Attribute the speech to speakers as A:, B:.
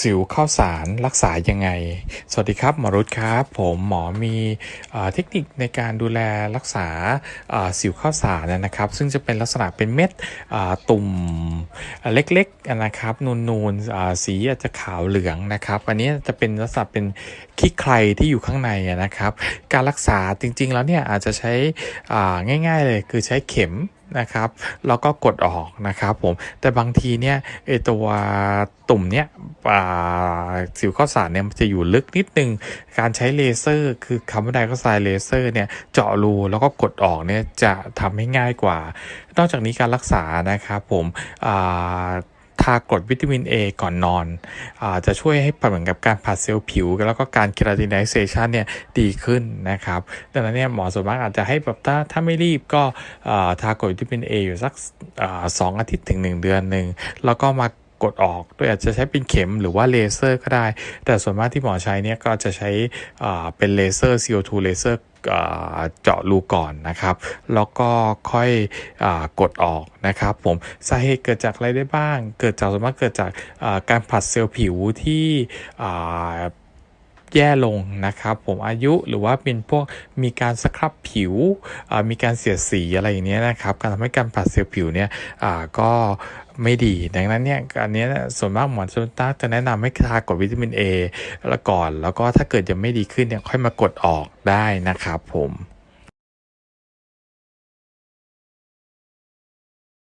A: สิวข้าวสารรักษายังไง สวัสดีครับหมอรุตครับ ผมหมอมีเทคนิคในการดูแลรักษาสิวข้าวสารนะครับ ซึ่งจะเป็นลักษณะเป็นเม็ดตุ่มเล็กๆนะครับนูนๆสีอาจจะขาวเหลืองนะครับ อันนี้จะเป็นลักษณะเป็นขี้ใครที่อยู่ข้างในนะครับ การรักษาจริงๆแล้วเนี่ยอาจจะใช้ง่าย ๆ เลยคือใช้เข็ม นะครับ แล้วก็กดออกนะครับผม แต่บางทีเนี่ยไอตัวตุ่มเนี่ยสิวข้อสารเนี่ยมันจะอยู่ลึกนิดนึง การใช้เลเซอร์ คือคาร์บอนไดออกไซด์เลเซอร์เนี่ยเจาะรูแล้วก็กดออกเนี่ยจะทำให้ง่ายกว่า นอกจากนี้การรักษานะครับผมอ่า ทากรดวิตามิน A ก่อนนอนอจะช่วยให้เหมือนกับการผัดเซลล์ผิว แล้วก็การเคราตินไนเซชันเนี่ยดีขึ้นนะครับ ดังนั้นเนี่ยหมอส่วนมากอาจจะให้แบบถ้าถ้าไม่รีบก็ทากรดวิตามิน A อยู่สักสองอาทิตย์ถึง 1 เดือนหนึ่งแล้วก็มากดออกโดยอาจจะใช้เป็นเข็มหรือว่าเลเซอร์ก็ได้ แต่ส่วนมากที่หมอใช้เนี่ยก็จะใช้เป็นเลเซอร์ CO2 เลเซอร์ เจาะรูก่อนนะครับ แล้วก็ค่อยอกดออกนะครับผมสาเหตุเกิดจากอะไรได้บ้าง เกิดจากสมมติเกิดจากการผัดเซลล์ผิวที่ แย่ลงนะครับผมอายุหรือว่าเป็นพวกมีการสครับผิวมีการเสียดสีอะไรอย่างเนี้ยนะครับการทำให้การผลัดเซลล์ผิวเนี่ยก็ไม่ดี ดังนั้นเนี่ยอันนี้ส่วนมากหมอชนต้าจะแนะนำให้ทากดวิตามิน A แล้วก่อน แล้วก็ถ้าเกิดยังไม่ดีขึ้นเนี่ยค่อยมากดออกได้นะครับผม